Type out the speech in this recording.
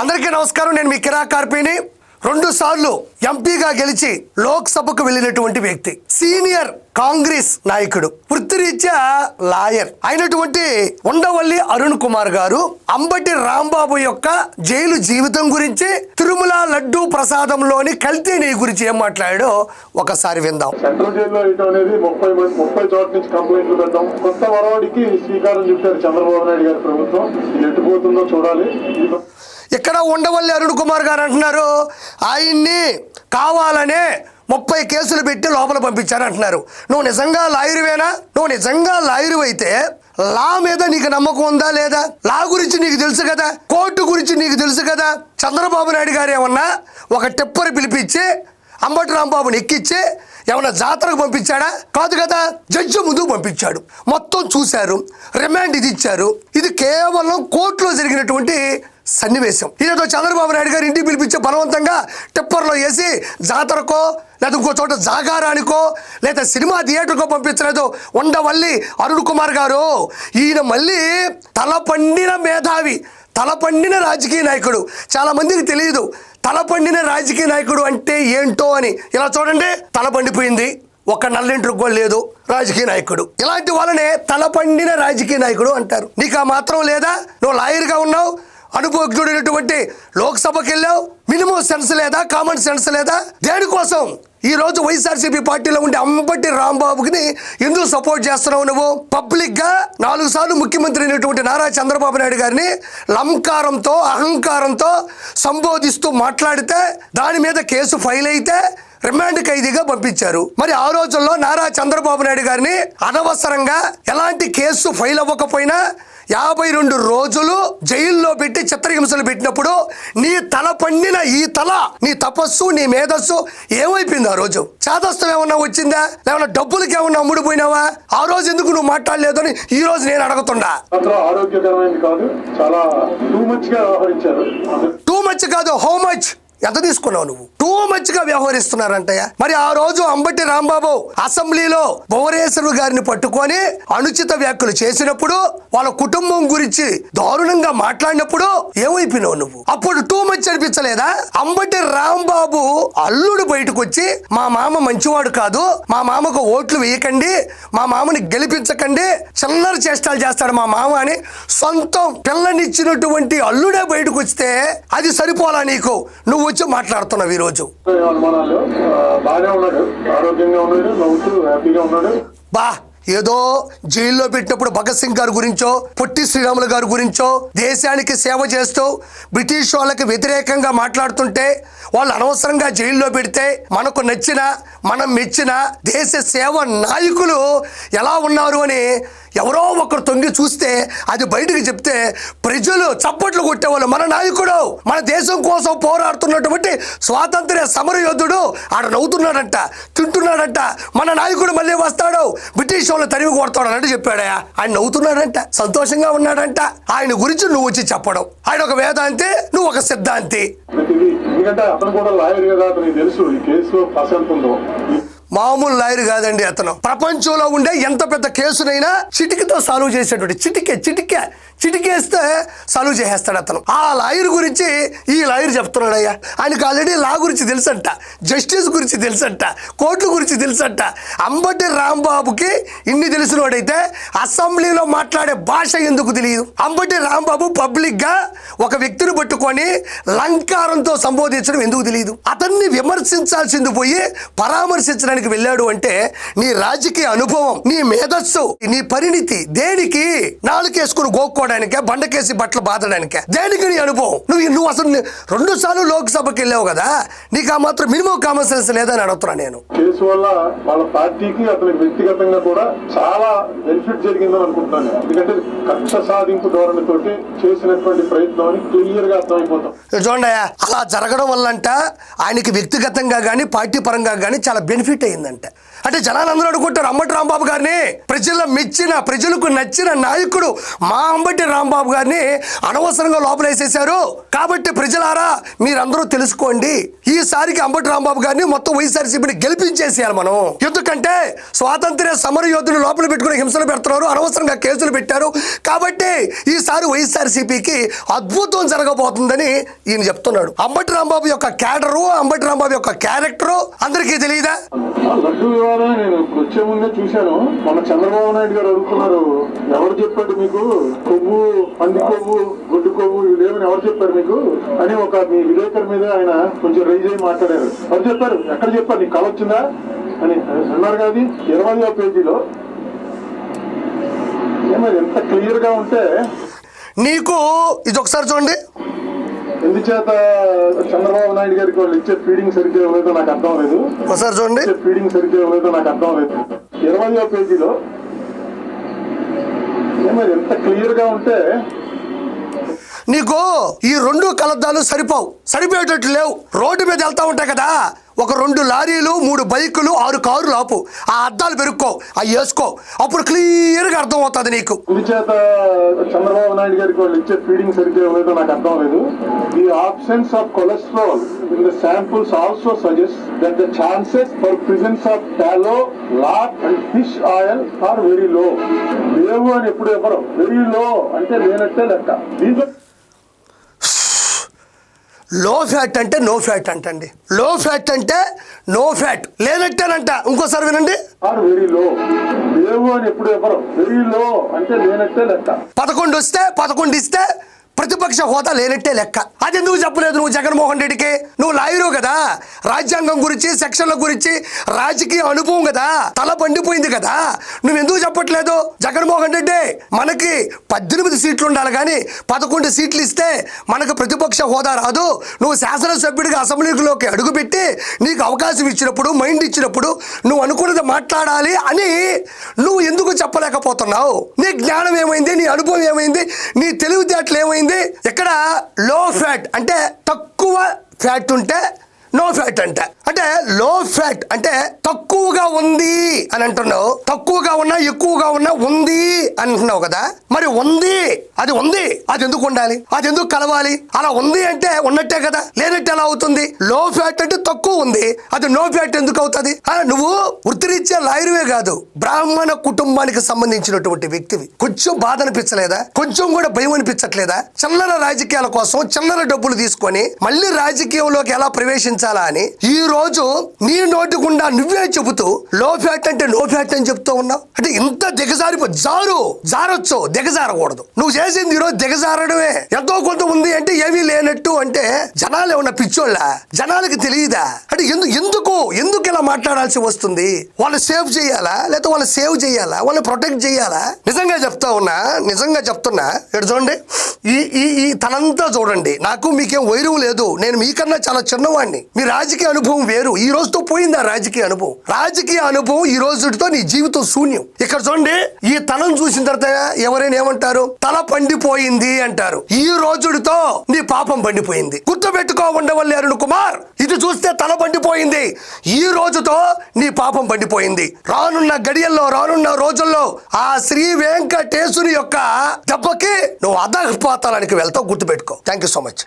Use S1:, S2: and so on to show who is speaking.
S1: అందరికీ నమస్కారం. నేను మీ కిరా కార్పీని. రెండు సార్లు ఎంపీగా గెలిచి లోక్సభకు వెళ్ళినటువంటి వ్యక్తి. సీనియర్ కాంగ్రెస్ నాయకుడు. వృత్తిరీత్యా లాయర్ అయినటువంటి ఉండవల్లి అరుణ్ కుమార్ గారు అంబటి రాంబాబు యొక్క జైలు జీవితం గురించి తిరుమల లడ్డూ ప్రసాదంలోని కల్తీ నెయ్యి గురించి ఏం మాట్లాడాడో ఒకసారి విందాం.
S2: సెంట్రల్ జైల్లో అనేది ముప్పై ముప్పై చోట్ల నుంచి కంప్లైంట్లు కొత్త వరవాడికి శ్రీకారం చుట్టారు చంద్రబాబు నాయుడు గారి ప్రభుత్వం. ఎట్టుపోతుందో చూడాలి.
S1: ఇక్కడ ఉండవల్లి అరుణ్ కుమార్ గారు అంటున్నారు. ఆయన్ని కావాలనే ముప్పై కేసులు పెట్టి లోపల పంపించారు అంటున్నారు నువ్వు నిజంగా లాయరువేనా? నువ్వు నిజంగా లాయరు అయితే లా మీద నీకు నమ్మకం ఉందా లేదా? లా గురించి నీకు తెలుసు కదా? కోర్టు గురించి నీకు తెలుసు కదా? చంద్రబాబు నాయుడు గారు ఏమన్నా ఒక టిప్పర్ పిలిపించి అంబటి రాంబాబుని ఎక్కించి ఏమన్నా జాతరకు పంపించాడా? కాదు కదా జడ్జి ముందుకు పంపించాడు. మొత్తం చూశారు. రిమాండ్ ఇది ఇచ్చారు. ఇది కేవలం కోర్టులో జరిగినటువంటి సన్నివేశం. ఇదేదో చంద్రబాబు నాయుడు గారు ఇంటికి పిలిపించే బలవంతంగా టిప్పర్లో వేసి జాతరకో లేదా ఇంకో చోట జాగారానికో లేదా సినిమా థియేటర్కో పంపించలేదు ఉండవల్లి అరుణ్ కుమార్ గారు. ఈయన మళ్ళీ తల పండిన మేధావి తల పండిన రాజకీయ నాయకుడు. చాలా మందికి తెలియదు తల పండిన రాజకీయ నాయకుడు అంటే ఏంటో అని. ఇలా చూడండి తల పండిపోయింది. ఒక నల్లింటికి కూడా లేదు రాజకీయ నాయకుడు. ఇలాంటి వాళ్ళనే తల పండిన రాజకీయ నాయకుడు అంటారు. నీకు ఆ మాత్రం లేదా? నువ్వు లాయర్గా ఉన్నావు అనుభవజ్ఞుడైనటువంటి లోక్సభకి వెళ్ళావు మినిమం సెన్స్ లేదా? కామన్ సెన్స్ లేదా? దేనికోసం? ఈ రోజు వైఎస్ఆర్సీపీ పార్టీలో ఉండే అంబటి రాంబాబుకి ఎందుకు సపోర్ట్ చేస్తున్నావు నువ్వు? పబ్లిక్గా నాలుగు సార్లు ముఖ్యమంత్రి అయినటువంటి నారా చంద్రబాబు నాయుడు గారిని లంకారంతో అహంకారంతో సంబోధిస్తూ మాట్లాడితే దాని మీద కేసు ఫైల్ అయితే రిమాండ్ ఖైదీగా పంపించారు. మరి ఆ రోజుల్లో నారా చంద్రబాబు నాయుడు గారిని అనవసరంగా ఎలాంటి కేసు ఫైల్ అవ్వకపోయినా యాభై రెండు రోజులు జైల్లో పెట్టి చిత్రహింసలు పెట్టినప్పుడు నీ తల పండిన ఈ తల నీ తపస్సు నీ మేధస్సు ఏమైపోయింది ఆ రోజు? చాదస్తం ఏమన్నా వచ్చిందా? లేవన్నా డబ్బులకి ఏమన్నా అమ్ముడిపోయినావా? ఆ రోజు ఎందుకు నువ్వు మాట్లాడలేదు అని ఈ రోజు నేను అడుగుతుండా
S2: మాత్రం ఆరోగ్యకరమైనది కాదు చాలా టూ మచ్గా వ్యవహరించారు.
S1: టూ మచ్ కాదు హౌ మచ్ ఎంత తీసుకున్నావు నువ్వు? టూ మచ్గా వ్యవహరిస్తున్నారంటయ్య. మరి ఆ రోజు అంబటి రాంబాబు అసెంబ్లీలో భువనేశ్వరు గారిని పట్టుకొని అనుచిత వ్యాఖ్యలు చేసినప్పుడు వాళ్ళ కుటుంబం గురించి దారుణంగా మాట్లాడినప్పుడు ఏమైపోయినావు నువ్వు? అప్పుడు టూ మచ్ అనిపించలేదా? అంబటి రాంబాబు అల్లుడు బయటకు వచ్చి మా మామ మంచివాడు కాదు మా మామకు ఓట్లు వేయకండి మా మామని గెలిపించకండి చిల్లర చేష్టాలు చేస్తాడు మా మామ అని సొంతం పిల్లనిచ్చినటువంటి అల్లుడే బయటకు వస్తే అది సరిపోలా నీకు? నువ్వు వచ్చి మాట్లాడుతున్నావు ఈరోజు బా ఏదో జైల్లో పెట్టినప్పుడు భగత్ సింగ్ గారి గురించో పొట్టి శ్రీరాములు గారి గురించో దేశానికి సేవ చేస్తూ బ్రిటిష్ వాళ్ళకి వ్యతిరేకంగా మాట్లాడుతుంటే వాళ్ళు అనవసరంగా జైల్లో పెడితే మనకు నచ్చిన మనం మెచ్చిన దేశ సేవ నాయకులు ఎలా ఉన్నారు అని ఎవరో ఒకరు తొంగి చూస్తే అది బయటకు చెప్తే ప్రజలు చప్పట్లు కొట్టేవాళ్ళు మన నాయకుడు మన దేశం కోసం పోరాడుతున్నటువంటి స్వాతంత్ర్య సమర యోధుడు ఆడ నవ్వుతున్నాడంట తింటున్నాడంట. మన నాయకుడు మళ్ళీ వస్తాడు బ్రిటిష్ వాళ్ళు తరిమి కొడతాడు చెప్పాడయా ఆయన నవ్వుతున్నాడంట సంతోషంగా ఉన్నాడంట. ఆయన గురించి నువ్వు వచ్చి చెప్పడం. ఆయన ఒక వేదాంతి నువ్వు ఒక సిద్ధాంతి.
S2: ఎందుకంటే అతను కూడా లాయర్ కదా అతనికి తెలుసు ఈ కేసులో పసంత
S1: మామూలు లాయర్ కాదండి అతను. ప్రపంచంలో ఉండే ఎంత పెద్ద కేసునైనా చిటికతో సాల్వ్ చేసేటువంటి చిటికే చిటికే చిటికేస్తే సాల్వ్ చేసేస్తాడు అతను. ఆ లాయర్ గురించి ఈ లాయర్ చెప్తున్నాడయ్యా. ఆయనకు ఆల్రెడీ లా గురించి తెలుసంట జస్టిస్ గురించి తెలుసంట కోర్టు గురించి తెలుసంట. అంబటి రాంబాబుకి ఇన్ని తెలిసినోడైతే అసెంబ్లీలో మాట్లాడే భాష ఎందుకు తెలియదు? అంబటి రాంబాబు పబ్లిక్గా ఒక వ్యక్తిని పట్టుకొని లంకారంతో సంబోధించడం ఎందుకు తెలియదు? అతన్ని విమర్శించాల్సింది పోయి పరామర్శించడానికి వెళ్ళాడు అంటే నీ రాజకీయ అనుభవం నీ మేధస్సు నీ పరిణితి దేనికి? నాలుకేసుకుని గోక్కోవడానికే బండకేసి బట్టలు బాధడానికే దేనికి నీ అనుభవం? నువ్వు నువ్వు అసలు రెండు సార్లు లోక్సభకి వెళ్ళావు కదా నీకు ఆ మాత్రం మినిమం కామన్ సెన్స్ లేదని అడుగుతున్నా నేను.
S2: కేసు వల్ల వాళ్ళ పార్టీకి అతనికి వ్యక్తిగతంగా కూడా చాలా బెనిఫిట్ జరిగిందని అనుకుంటున్నాను నేను. ఎందుకంటే కక్ష సాధింపు ధోరణితోటి చేసినటువంటి ప్రయత్నం అని క్లియర్గా అర్థమైపోతాం.
S1: చూడండి అలా జరగడం వల్లంట ఆయనకి వ్యక్తిగతంగా కానీ పార్టీ పరంగా కానీ చాలా బెనిఫిట్ అయిందంట. అంటే జనాలు అందరూ అనుకుంటారు అంబటి రాంబాబు గారిని ప్రజల మెచ్చిన ప్రజలకు నచ్చిన నాయకుడు మా అంబటి రాంబాబు గారిని అనవసరంగా లోపలేసేశారు. కాబట్టి ప్రజలారా మీరందరూ తెలుసుకోండి. ఈసారికి అంబటి రాంబాబు గారిని మొత్తం వైఎస్ఆర్సీపీని గెలిపించేసేయాలి మనం. ఎందుకంటే స్వాతంత్ర్య సమర యోధులు లోపల పెట్టుకుని హింసలు పెడుతున్నారు అనవసరంగా కేసులు పెట్టారు. కాబట్టి ఈసారి వైఎస్ఆర్సీపీకి అద్భుతం జరగబోతుందని ఈయన చెప్తున్నాడు. అంబటి రాంబాబు యొక్క క్యాడరు అంబటి రాంబాబు యొక్క క్యారెక్టరు అందరికీ తెలియదా?
S2: ఆ నేను ఇప్పుడు వచ్చే ముందే చూశాను. మన చంద్రబాబు నాయుడు గారు అడుగుతున్నారు. ఎవరు చెప్పాడు మీకు? కొవ్వు పంది కొవ్వు గొడ్డు కొవ్వు ఇవి లేవని ఎవరు చెప్పారు మీకు? అని ఒక మీ విలేకరు మీద ఆయన కొంచెం రైజ్ అయ్యి మాట్లాడారు. ఎవరు చెప్పారు? ఎక్కడ చెప్పారు? నీకు కళ వచ్చిందా? అని అన్నారు కాదు ఇరవై పేజీలో. ఏమో ఎంత క్లియర్గా ఉంటే.
S1: నీకు ఇది ఒకసారి చూడండి.
S2: ఎందుచేత చంద్రబాబు నాయుడు గారికి వాళ్ళు ఇచ్చే ఫీడింగ్ సరిగ్గా ఇవ్వలేదో నాకు అర్థం లేదు.
S1: ఒకసారి చూడండి.
S2: ఇచ్చే ఫీడింగ్ సరిగ్గా ఇవ్వలేదో నాకు అర్థం లేదు. ఇరవయో పేజీలో ఏమో ఎంత క్లియర్గా ఉంటే
S1: నీకు ఈ రెండు కలద్దాలు సరిపోవు. సరిపోయేటట్టు లేవు. రోడ్డు మీద వెళ్తా ఉంటాయి కదా. ఒక రెండు లారీలు మూడు బైకులు ఆరు కారులు ఆపు. ఆ అద్దాలు పెరుక్కో అవి వేసుకో. అప్పుడు క్లియర్గా అర్థం అవుతుంది నీకు.
S2: చేత చంద్రబాబు నాయుడు గారికి వాళ్ళు ఇచ్చే ఫీడింగ్ సరిగ్గా ఇవ్వలేదో నాకు అర్థం లేదు the options of cholesterol in the samples also suggest that the chances for presence of tallow lard and fish oil are very low లేవు అని ఎప్పుడు ఎవరు వెరీ లో అంటే లేనట్టే లెక్క. దీంట్లో
S1: లో ఫ్యాట్ అంటే నో ఫ్యాట్ అంటండి. లో ఫ్యాట్ అంటే నో ఫ్యాట్. లేనట్టేనంట. ఇంకోసారి వినండి. పదకొండు వస్తే పదకొండు ఇస్తే ప్రతిపక్ష హోదా లేనట్టే లెక్క. అది ఎందుకు చెప్పలేదు నువ్వు జగన్మోహన్ రెడ్డికి? నువ్వు లాయరు కదా. రాజ్యాంగం గురించి సెక్షన్ల గురించి రాజకీయ అనుభవం కదా. తల పండిపోయింది కదా. నువ్వు ఎందుకు చెప్పట్లేదు? జగన్మోహన్ రెడ్డి మనకి పద్దెనిమిది సీట్లు ఉండాలి కానీ పదకొండు సీట్లు ఇస్తే మనకు ప్రతిపక్ష హోదా రాదు. నువ్వు శాసనసభ్యుడిగా అసెంబ్లీలోకి అడుగుపెట్టి నీకు అవకాశం ఇచ్చినప్పుడు మైండ్ ఇచ్చినప్పుడు నువ్వు అనుకున్నది మాట్లాడాలి అని నువ్వు ఎందుకు చెప్పలేకపోతున్నావు? నీ జ్ఞానం ఏమైంది? నీ అనుభవం ఏమైంది? నీ తెలివితేటలు ఏమైంది? ఎక్కడ లో ఫ్యాట్ అంటే తక్కువ ఫ్యాట్ ఉంటే నో ఫ్యాట్ అంట. అంటే లో ఫ్యాట్ అంటే తక్కువగా ఉంది అని అంటున్నావు. తక్కువగా ఉన్నా ఎక్కువగా ఉన్నా ఉంది అంటున్నావు కదా. మరి ఉంది అది ఉంది అది ఎందుకు ఉండాలి? అది ఎందుకు కలవాలి? అలా ఉంది అంటే ఉన్నట్టే కదా. లేనట్టు ఎలా అవుతుంది? లో ఫ్యాట్ అంటే తక్కువ ఉంది. అది నో ఫ్యాట్ ఎందుకు అవుతుంది? ఆ, నువ్వు వృత్తిరీత్యా లాయర్వే కాదు. బ్రాహ్మణ కుటుంబానికి సంబంధించినటువంటి వ్యక్తివి. కొంచెం బాధ అనిపించలేదా? కొంచెం కూడా భయం అనిపించట్లేదా? చిల్లర రాజకీయాల కోసం చిల్లర డబ్బులు తీసుకొని మళ్ళీ రాజకీయంలోకి ఎలా ప్రవేశించాలి? అని ఈ రోజు నీ నోటి గుండా నువ్వే చెబుతూ లో ఫ్యాట్ అంటే నో ఫ్యాట్ అని చెప్తూ ఉన్నావు. అంటే ఇంత దిగజారిపో జారు జారొచ్చు దిగజారకూడదు. నువ్వు చేసింది ఈరోజు దిగజారడమే. ఎంతో కొంత ఉంది అంటే ఏమీ లేనట్టు అంటే జనాలు ఏమన్నా పిచ్చోళ్ళ? జనాలకి తెలియదా? అంటే ఎందుకు ఎందుకు ఎందుకు ఇలా మాట్లాడాల్సి వస్తుంది? వాళ్ళు సేవ్ చేయాలా? లేకపోతే వాళ్ళు సేవ్ చేయాలా? వాళ్ళని ప్రొటెక్ట్ చేయాలా? నిజంగా చెప్తా ఉన్నా నిజంగా చెప్తున్నా ఇక్కడ చూడండి. ఈ ఈ ఈ తనంతా చూడండి. నాకు మీకేం వైరం లేదు. నేను మీకన్నా చాలా చిన్నవాడిని మీ రాజకీయ అనుభవం వేరు. ఈ రోజుతో పోయింది ఆ రాజకీయ అనుభవం. రాజకీయ అనుభవం ఈ రోజుతో నీ జీవితం శూన్యం. ఇక్కడ చూడండి ఈ తలం చూసిన తర్వాత ఎవరైనా ఏమంటారు? తల పండిపోయింది అంటారు. ఈ రోజుడితో నీ పాపం పండిపోయింది. గుర్తుపెట్టుకో ఉండవల్లి అరుణ్ కుమార్. ఇది చూస్తే తల పండిపోయింది. ఈ రోజుతో నీ పాపం పండిపోయింది. రానున్న గడియల్లో రానున్న రోజుల్లో ఆ శ్రీ వెంకటేశుని యొక్క దెబ్బకి నువ్వు అధపాతాలానికి వెళ్తావు. గుర్తుపెట్టుకో. Thank you so much